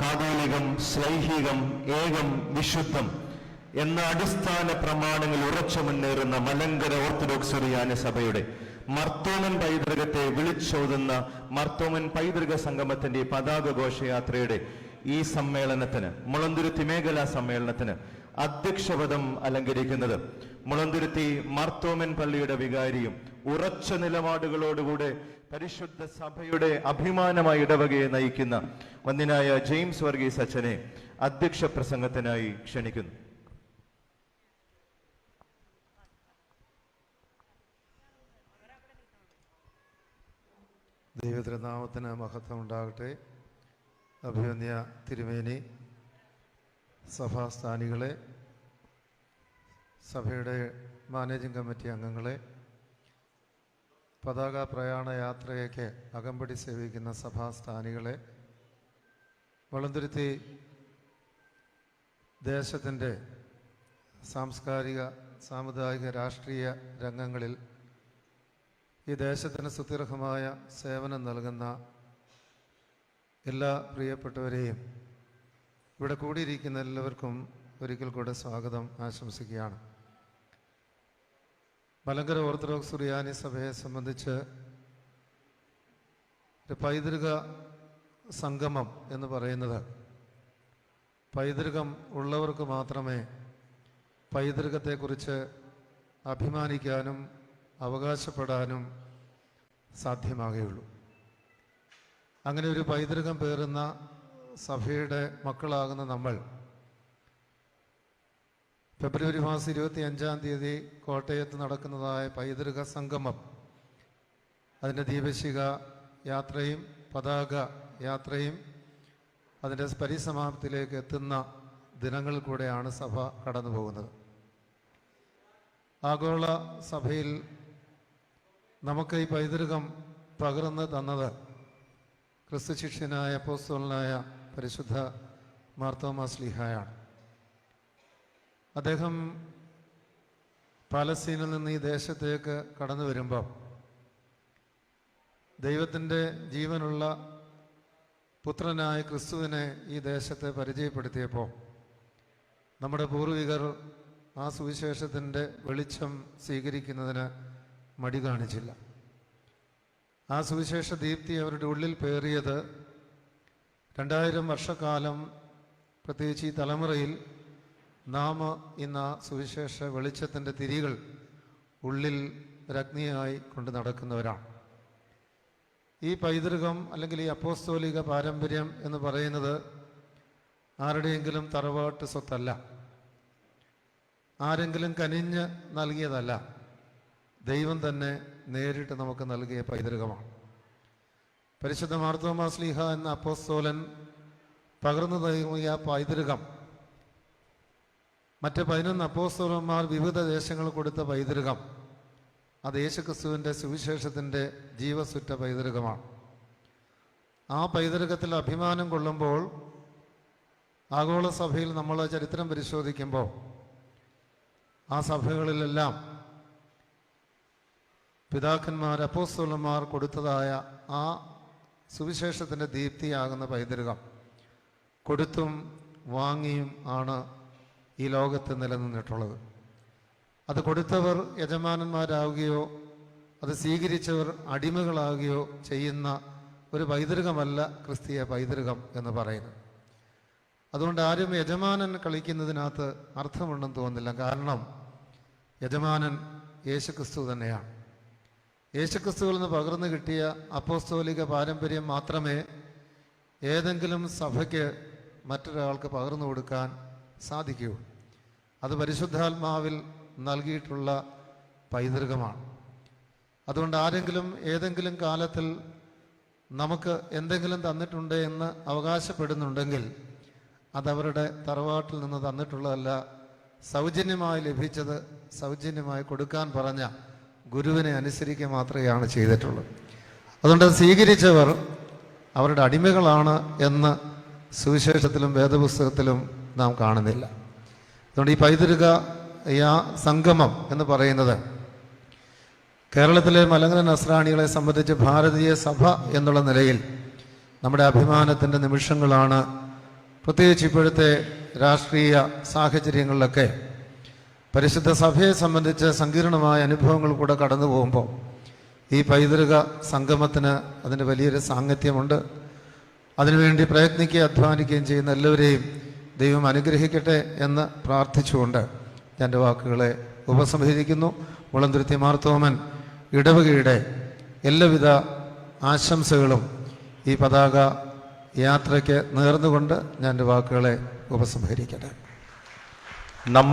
കാതോലികം സ്ലൈഹികം ഏകം വിശുദ്ധം എന്ന അടിസ്ഥാന പ്രമാണങ്ങൾ ഉറച്ചു മുന്നേറുന്ന മലങ്കര ഓർത്തഡോക്സ് റിയാന സഭയുടെ മർത്തോമൻ പൈതൃകത്തെ വിളിച്ചോതുന്ന മർത്തോമൻ പൈതൃക സംഗമത്തിന്റെ പതാക ഘോഷയാത്രയുടെ ഈ സമ്മേളനത്തിന് മുളന്തുരുത്തി മേഖലാ സമ്മേളനത്തിന് അധ്യക്ഷപദം അലങ്കരിക്കുന്നത് മുളന്തുരുത്തി മർത്തോമൻ പള്ളിയുടെ വികാരിയും ഉറച്ച നിലപാടുകളോടുകൂടെ പരിശുദ്ധ സഭയുടെ അഭിമാനമായി ഇടവകയെ നയിക്കുന്ന വന്യനായ ജെയിംസ് വർഗീസ് അച്ഛനെ അധ്യക്ഷ പ്രസംഗത്തിനായി ക്ഷണിക്കുന്നു. ദൈവത്തിരുനാമത്തിന് മഹത്വം ഉണ്ടാകട്ടെ. അഭിമന്യ തിരുമേനി സഭാസ്ഥാനികളെ സഭയുടെ മാനേജിംഗ് കമ്മിറ്റി അംഗങ്ങളെ പതാക പ്രയാണ യാത്രയൊക്കെ അകമ്പടി സേവിക്കുന്ന സഭാസ്ഥാനികളെ വളന്തുരുത്തി ദേശത്തിന്റെ സാംസ്കാരിക സാമുദായിക രാഷ്ട്രീയ രംഗങ്ങളിൽ ഈ ദേശത്തിന് സുദീർഘമായ സേവനം നൽകുന്ന എല്ലാ പ്രിയപ്പെട്ടവരെയും ഇവിടെ കൂടിയിരിക്കുന്ന എല്ലാവർക്കും ഒരിക്കൽ കൂടെ സ്വാഗതം ആശംസിക്കുകയാണ്. മലങ്കര ഓർത്തഡോക്സ് സുറിയാനി സഭയെ സംബന്ധിച്ച് ഒരു പൈതൃക സംഗമം എന്ന് പറയുന്നത് പൈതൃകം ഉള്ളവർക്ക് മാത്രമേ പൈതൃകത്തെക്കുറിച്ച് അഭിമാനിക്കാനും അവകാശപ്പെടാനും സാധ്യമാകുകയുള്ളൂ. അങ്ങനെ ഒരു പൈതൃകം പേറുന്ന സഭയുടെ മക്കളാകുന്ന നമ്മൾ ഫെബ്രുവരി മാസം ഇരുപത്തി അഞ്ചാം തീയതി കോട്ടയത്ത് നടക്കുന്നതായ പൈതൃക സംഗമം. അതിന്റെ ദീപശിക യാത്രയും പതാക യാത്രയും അതിന്റെ പരിസമാപ്തിയിലേക്ക് എത്തുന്ന ദിനങ്ങളിൽ കൂടെയാണ് സഭ കടന്നു പോകുന്നത്. ആഗോള സഭയിൽ നമുക്ക് ഈ പൈതൃകം പകർന്ന് തന്നത് ക്രിസ്തു ശിഷ്യനായ അപ്പോസ്തലനായ പരിശുദ്ധ മാർത്തോമാ സ്ലിഹായാണ്. അദ്ദേഹം പാലസ്തീനിൽ നിന്ന് ഈ ദേശത്തേക്ക് കടന്നു വരുമ്പം ദൈവത്തിന്റെ ജീവനുള്ള പുത്രനായ ക്രിസ്തുവിനെ ഈ ദേശത്തെ പരിചയപ്പെടുത്തിയപ്പോൾ നമ്മുടെ പൂർവികർ ആ സുവിശേഷത്തിന്റെ വെളിച്ചം സ്വീകരിക്കുന്നതിന് മടി കാണിച്ചില്ല. ആ സുവിശേഷ ദീപ്തി അവരുടെ ഉള്ളിൽ പേറിയത് രണ്ടായിരം വർഷക്കാലം പ്രത്യേകിച്ച് ഈ തലമുറയിൽ നാം ഇന്ന് സുവിശേഷ വെളിച്ചത്തിന്റെ തിരികൾ ഉള്ളിൽ രഗ്നിയായി കൊണ്ട് നടക്കുന്നവരാണ്. ഈ പൈതൃകം അല്ലെങ്കിൽ ഈ അപ്പോസ്തോലിക പാരമ്പര്യം എന്ന് പറയുന്നത് ആരുടെയെങ്കിലും തറവാട്ട് സ്വത്തല്ല. ആരെങ്കിലും കനിഞ്ഞ് നൽകിയതല്ല. ദൈവം തന്നെ നേരിട്ട് നമുക്ക് നൽകിയ പൈതൃകമാണ്. പരിശുദ്ധ മാർത്തോമാ സ്ലീഹ എന്ന അപ്പോസ്തോലൻ പകർന്നു നൽകിയ പൈതൃകം മറ്റ് പതിനൊന്ന് അപ്പോസ്തോലന്മാർ വിവിധ ദേശങ്ങൾ കൊടുത്ത പൈതൃകം. അത് യേശുക്രിസ്തുവിന്റെ സുവിശേഷത്തിന്റെ ജീവസുറ്റ പൈതൃകമാണ്. ആ പൈതൃകത്തിൽ അഭിമാനം കൊള്ളുമ്പോൾ ആഗോള സഭയിൽ നമ്മൾ ചരിത്രം പരിശോധിക്കുമ്പോൾ ആ സഭകളിലെല്ലാം പിതാക്കന്മാർ അപ്പോസ്തലന്മാർ കൊടുത്തതായ ആ സുവിശേഷത്തിന്റെ ദീപ്തിയാകുന്ന പൈതൃകം. കൊടുത്തും വാങ്ങിയും ആണ് ഈ ലോകത്ത് നിലനിന്നിട്ടുള്ളത്. അത് കൊടുത്തവർ യജമാനന്മാരാവുകയോ അത് സ്വീകരിച്ചവർ അടിമകളാവുകയോ ചെയ്യുന്ന ഒരു പൈതൃകമല്ല ക്രിസ്തീയ പൈതൃകം എന്ന് പറയുന്നത്. അതുകൊണ്ട് ആരും യജമാനൻ കളിക്കുന്നതിനകത്ത് അർത്ഥമുണ്ടെന്ന് തോന്നുന്നില്ല. കാരണം യജമാനൻ യേശുക്രിസ്തു തന്നെയാണ്. യേശുക്രിസ്തുവിൽ നിന്ന് പകർന്നു കിട്ടിയ അപ്പോസ്തോലിക പാരമ്പര്യം മാത്രമേ ഏതെങ്കിലും സഭയ്ക്ക് മറ്റൊരാൾക്ക് പകർന്നു കൊടുക്കാൻ സാധിക്കൂ അത് പരിശുദ്ധാത്മാവിൽ നൽകിയിട്ടുള്ള പൈതൃകമാണ്. അതുകൊണ്ട് ആരെങ്കിലും ഏതെങ്കിലും കാലത്തിൽ നമുക്ക് എന്തെങ്കിലും തന്നിട്ടുണ്ട് എന്ന് അവകാശപ്പെടുന്നുണ്ടെങ്കിൽ അതവരുടെ തറവാട്ടിൽ നിന്ന് തന്നിട്ടുള്ളതല്ല സൗജന്യമായി ലഭിച്ചത് സൗജന്യമായി കൊടുക്കാൻ പറഞ്ഞ ഗുരുവിനെ അനുസരിക്കുക മാത്രമാണ് ചെയ്തിട്ടുള്ളത്. അതുകൊണ്ട് അത് സ്വീകരിച്ചവർ അവരുടെ അടിമകളാണ് എന്ന് സുവിശേഷത്തിലും വേദപുസ്തകത്തിലും നാം കാണുന്നില്ല. അതുകൊണ്ട് ഈ പൈതൃക യാ സംഗമം എന്ന് പറയുന്നത് കേരളത്തിലെ മലങ്കര നസ്രാണികളെ സംബന്ധിച്ച് ഭാരതീയ സഭ എന്നുള്ള നിലയിൽ നമ്മുടെ അഭിമാനത്തിന്റെ നിമിഷങ്ങളാണ്. പ്രത്യേകിച്ച് ഇപ്പോഴത്തെ രാഷ്ട്രീയ സാഹചര്യങ്ങളിലൊക്കെ പരിശുദ്ധ സഭയെ സംബന്ധിച്ച് സങ്കീർണമായ അനുഭവങ്ങൾ കൂടെ കടന്നു പോകുമ്പോൾ ഈ പൈതൃക സംഗമത്തിന് അതിന് വലിയൊരു സാങ്കത്യമുണ്ട്. അതിനുവേണ്ടി പ്രയത്നിക്കുകയും അധ്വാനിക്കുകയും ചെയ്യുന്ന എല്ലാവരെയും ദൈവം അനുഗ്രഹിക്കട്ടെ എന്ന് പ്രാർത്ഥിച്ചുകൊണ്ട് എന്റെ വാക്കുകളെ ഉപസംഹരിക്കുന്നു. മുളന്തുരുത്തി മാർത്തോമൻ ഇടവകയുടെ എല്ലാവിധ ആശംസകളും ഈ പതാക യാത്രയ്ക്ക് നേർന്നുകൊണ്ട് ഞാൻ എന്റെ വാക്കുകളെ ഉപസംഹരിക്കട്ടെ. നമ്മൾ